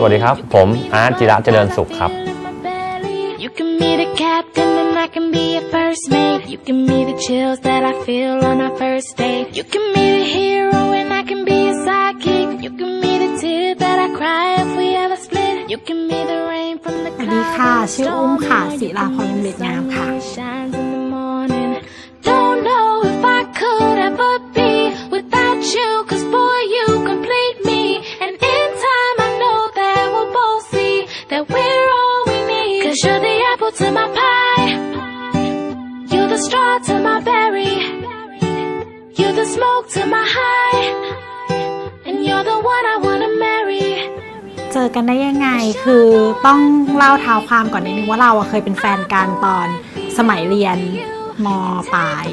สวัสดีครับ ผมอาร์ตจิระเจริญสุขครับ You can be the captain and I can be your first mate. You can be the chills that I feel on our first date. You can be the hero สวัสดีค่ะ clouds. ชื่ออุ้มค่ะศิลาพรยมเด็ดงามค่ะ Shines in the morning. Don't know if I could ever be without you, cause boy, you complete me. And in time, I know that we'll both see that we're all we need. Cause you're the apple to my pie. You're the straw to my berry. You're the smoke to my high. And you're the one I wanna marry. เจอกันได้ยังไง คือต้องเล่าเท้าความก่อนนิดนึงว่าเราอะเคยเป็นแฟนกันตอนสมัยเรียนมปลาย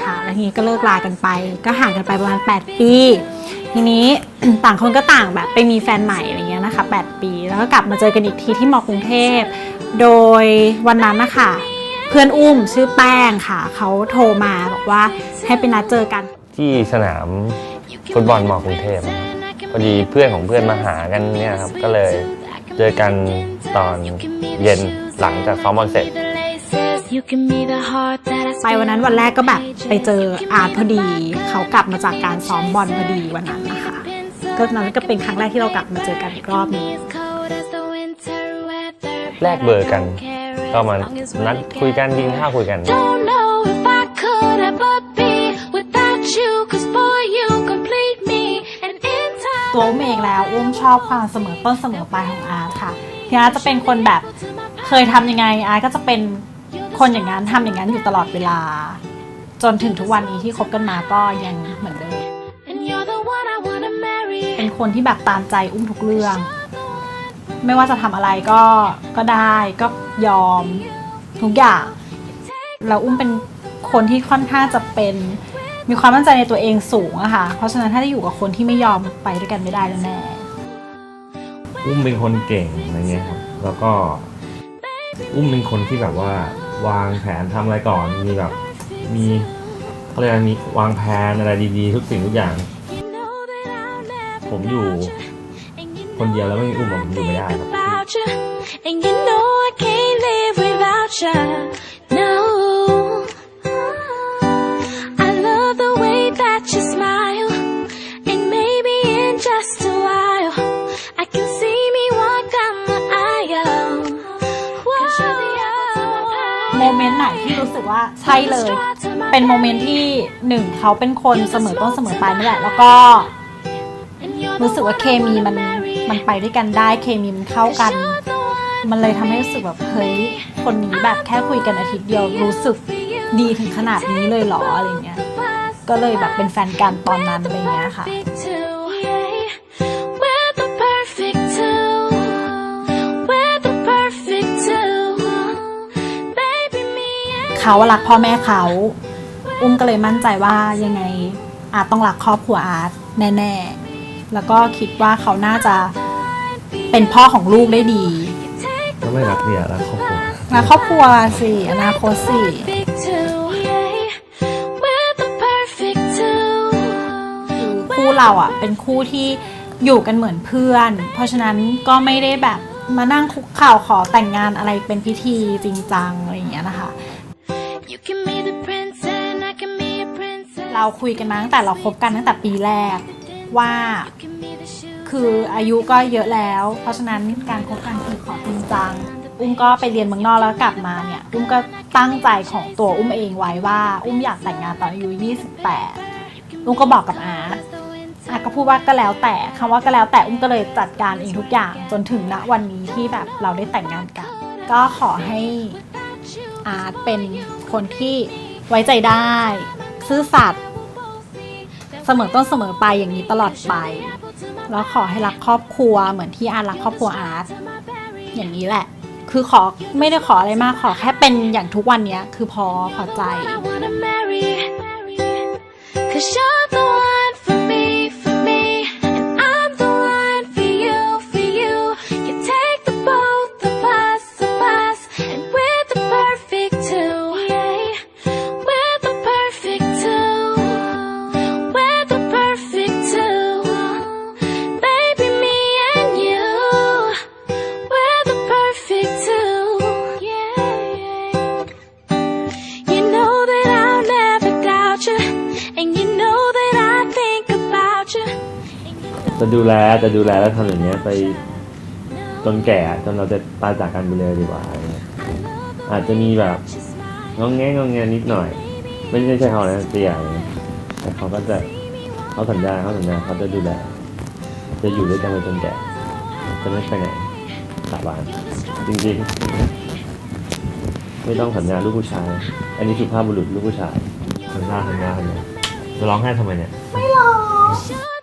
ค่ะ แล้วทีนี้ก็เลิกลากันไป ก็ห่างกันไปประมาณ 8 ปี ทีนี้ต่างคนก็ต่างแบบไปมีแฟนใหม่อะไรเงี้ยนะคะ 8 ปี แล้วก็กลับมาเจอกันอีกทีที่มกรุงเทพ โดยวันนั้นนะคะเพื่อนอุ้มชื่อแป้งค่ะ เขาโทรมาบอกว่าให้ไปนัดเจอกัน ที่สนามฟุตบอลมอกรุงเทพ พอดีเพื่อนของเพื่อนมาหากันเนี่ยครับ ก็เลยเจอกันตอนเย็นหลังจากซ้อมบอลเสร็จ You can be the heart that I ไปวันนั้นวันแรกก็แบบไปเจออาร์ตพอดี เขากลับมาจากการซ้อมบอลพอดีวันนั้นนะคะก็นั้นก็เป็นครั้งแรกที่เรากลับมาเจอกันอีกรอบหนึงแลกเบอร์กัน ก็มานัดคุยกันกินข้าวคุยกัน Don't know if I could ever be without you, cause boy, you complete ตัวอุ้มเองแล้วอุ้มชอบความเสมอต้นเสมอปลายของอาร์ตค่ะที่อาร์ตจะเป็นคนแบบเคยทำยังไงอาร์ตก็จะเป็นคนอย่างนั้นทำอย่างนั้นอยู่ตลอดเวลา จนถึงทุกวันนี้ที่คบกันมาก็ยังเหมือนเดิมเป็นคนที่แบบตามใจอุ้มทุกเรื่อง ไม่ว่าจะทำอะไรก็ก็ได้ก็ยอมทุกอย่างแล้วอุ้มเป็นคนที่ค่อนข้างจะเป็น มีความมั่นใจในตัวเองสูงอะค่ะ เพราะฉะนั้นถ้าได้อยู่กับคนที่ไม่ยอมไปด้วยกันไม่ได้แน่อุ้มเป็นคนเก่งอะไรเงี้ยครับ แล้วก็ อุ้มเป็นคนที่แบบว่าวางแผนทำอะไรก่อน มีแบบ มีเขาเรียกอะไรมีวางแผนอะไรดีๆ ทุกสิ่งทุกอย่าง You know that I'll never ผมอยู่ and you คนเดียวแล้วไม่มีอุ้มอะผมอยู่ไม่ได้ครับ โมเมนต์ไหนที่รู้สึกว่าใช่เลย เป็นโมเมนต์ที่หนึ่งเขาเป็นคนเสมอต้นเสมอปลายนี่แหละ แล้วก็ รู้สึกว่าเคมีมันมันไปด้วยกันได้เคมีมันเข้ากัน มันเลยทำให้รู้สึกแบบเฮ้ยคนนี้แบบแค่คุยกันอาทิตย์เดียวรู้สึกดีถึงขนาดนี้เลยเหรออะไรเงี้ยก็เลยแบบเป็นแฟนกันตอนนั้นอะไรเงี้ยค่ะ เขารักพ่อแม่เขา อุ้มก็เลยมั่นใจว่ายังไงอาจต้องรักครอบครัวอาร์ตแน่ๆ แล้วก็คิดว่าเขาน่าจะเป็นพ่อของลูกได้ดีก็ไม่รักเนี่ยรักครอบครัวรักครอบครัวสิอนาคตสิ perfect two. We're the perfect two. คู่เราอะ เป็นคู่ที่อยู่กันเหมือนเพื่อน เพราะฉะนั้นก็ไม่ได้แบบมานั่งคุกเข่าขอแต่งงานอะไรเป็นพิธีจริงจังอะไรอย่างเงี้ยนะคะ เราคุยกันมาตั้งแต่เราคบกันตั้งแต่ปีแรกว่าคืออายุก็เยอะแล้ว เพราะฉะนั้นการคบกันคือขอจริงจัง อุ้มก็ไปเรียนเมืองนอกแล้วกลับมาเนี่ย อุ้มก็ตั้งใจของตัวอุ้มเองไว้ว่า อุ้มอยากแต่งงานตอนอายุ 28 อุ้มก็บอกกับอาอาก็พูดว่าก็แล้วแต่คำว่าก็แล้วแต่อุ้มก็เลยจัดการเองทุกอย่างจนถึงณวันนี้ที่แบบเราได้แต่งงานกัน ก็ขอให้อาร์ตเป็น คนที่ไว้ใจได้ ซื่อสัตย์เสมอต้นเสมอปลายอย่างนี้ตลอดไป แล้วขอให้รักครอบครัวเหมือนที่อาร์ตรักครอบครัวอาร์ตอย่างนี้แหละ คือขอไม่ได้ขออะไรมากขอแค่เป็นอย่างทุกวันเนี้ย คือพอพอใจ Cause จะดูแลจะดูแลแล้วทำอย่างเงี้ยไปจนแก่จนเราจะตายจากกันไปเลยดีกว่าอะไรเงี้ยอาจจะมีแบบงองแงงองแงนิดหน่อย ไม่ใช่ใช่เขานะเตียเงี้ยแต่เขาก็จะเขาสัญญาเขาสัญญาเขาจะดูแลจะอยู่ด้วยกันไปจนแก่จะไม่ไปไหนสาบานจริงๆ ไม่ต้องสัญญาลูกผู้ชาย อันนี้สุภาพบุรุษลูกผู้ชายสัญญาสัญญาสัญญาจะร้องไห้ทำไมเนี่ย ไม่หรอก Should